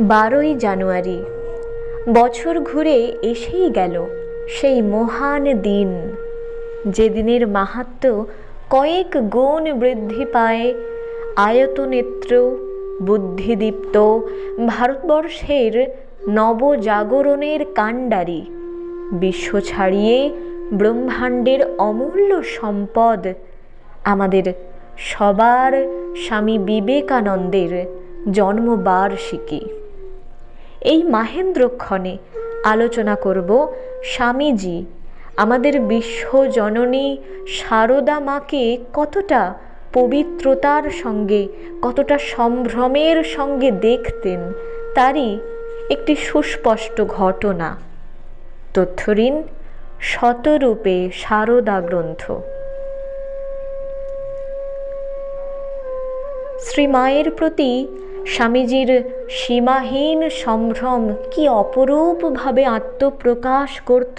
বারোই জানুয়ারি। বছর ঘুরে এসেই গেল সেই মহান দিন। যেদিনের মাহাত্ম কয়েক গুণ বৃদ্ধি পায়, আয়তনেত্র, বুদ্ধিদীপ্ত, ভারতবর্ষের নবজাগরণের কাণ্ডারি, বিশ্ব ছাড়িয়ে ব্রহ্মাণ্ডের অমূল্য সম্পদ আমাদের সবার স্বামী বিবেকানন্দের জন্মবার্ষিকী। এই মাহেন্দ্রক্ষণে আলোচনা করব স্বামীজি, আমাদের বিশ্বজননী সারদা মাকে কতটা পবিত্রতার সঙ্গে, কতটা সম্ভ্রমের সঙ্গে দেখতেন তারই একটি সুস্পষ্ট ঘটনা। তথ্য ঋণ শতরূপে সারদা গ্রন্থ। শ্রীমায়ের প্রতি স্বামীজির সীমাহীন সম্ভ্রম কি অপরূপভাবে আত্মপ্রকাশ করত,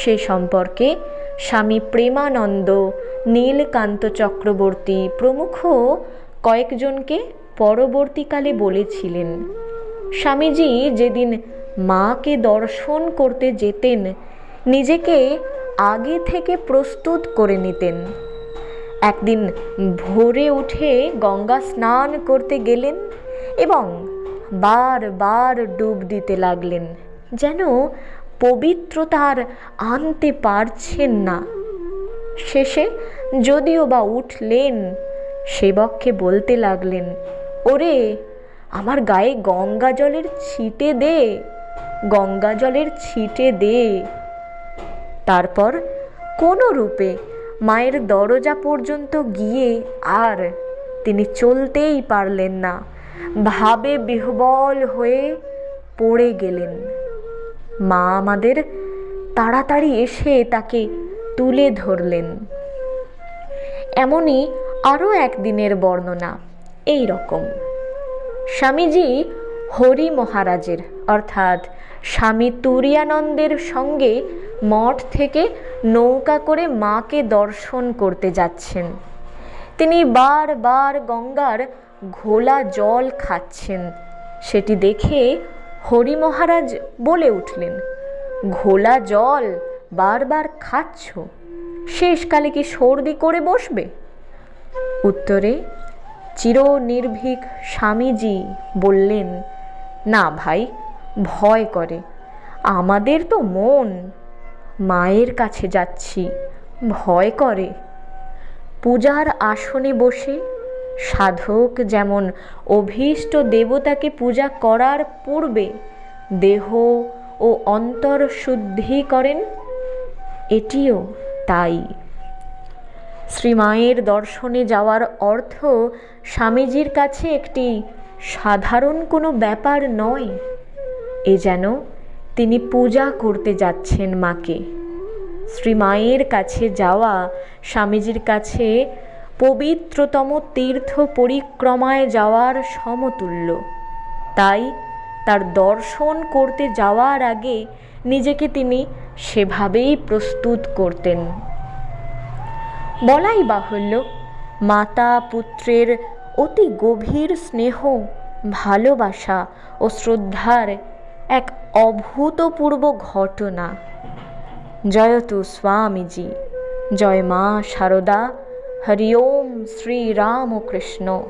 সে সম্পর্কে স্বামী প্রেমানন্দ নীলকান্ত চক্রবর্তী প্রমুখ কয়েকজনকে পরবর্তীকালে বলেছিলেন, স্বামীজি, যেদিন মাকে দর্শন করতে যেতেন, নিজেকে আগে থেকে প্রস্তুত করে নিতেন। একদিন ভোরে উঠে গঙ্গা স্নান করতে গেলেন এবং বারবার ডুব দিতে লাগলেন, যেন পবিত্রতার আনতে পারছেন না। শেষে যদিও বা উঠলেন, সেবককে বলতে লাগলেন, ওরে, আমার গায়ে গঙ্গা জলের ছিটে দে, গঙ্গা জলের ছিটে দে। তারপর কোনো রূপে মায়ের দরজা পর্যন্ত গিয়ে আর তিনি চলতেই পারলেন না। ভাবে বিহবল হয়ে পড়ে গেলেন। মা আমাদের তাড়াতাড়ি এসে তাকে তুলে ধরলেন। এমনই আরও একদিনের বর্ণনা, এই রকম। স্বামীজি হরি মহারাজের, অর্থাৎ স্বামী তুরিয়ানন্দের সঙ্গে মঠ থেকে নৌকা করে মাকে দর্শন করতে যাচ্ছেন। তিনি বারবার গঙ্গার ঘোলা জল খাচ্ছেন। সেটি দেখে হরি মহারাজ বলে উঠলেন, ঘোলা জল বারবার খাচ্ছ? শেষকালে কি সর্দি করে বসবে? উত্তরে চির নির্ভীক স্বামীজি বললেন, না ভাই, ভয় করে। আমাদের তো মন মায়ের কাছে যাচ্ছি, ভয় করে। পূজার আসনে বসে সাধক যেমন অভীষ্ট দেবতাকে পূজা করার পূর্বে দেহ ও অন্তর শুদ্ধি করেন, এটিও তাই। শ্রীমায়ের দর্শনে যাওয়ার অর্থ স্বামীজির কাছে একটি সাধারণ কোনো ব্যাপার নয়, এ যেন তিনি পূজা করতে যাচ্ছেন মাকে। শ্রীমায়ের কাছে যাওয়া স্বামীজির কাছে পবিত্রতম তীর্থ পরিক্রমায় যাওয়ার সমতুল্য। তাই তার দর্শন করতে যাওয়ার আগে নিজেকে তিনি সেভাবেই প্রস্তুত করতেন। বলাই বাহুল্য, মাতা পুত্রের অতি গভীর স্নেহ, ভালোবাসা ও শ্রদ্ধার এক অভূতপূর্ব ঘটনা। জয়তু স্বামীজি। জয় মা শারদা। হরি ওম শ্রীরামকৃষ্ণ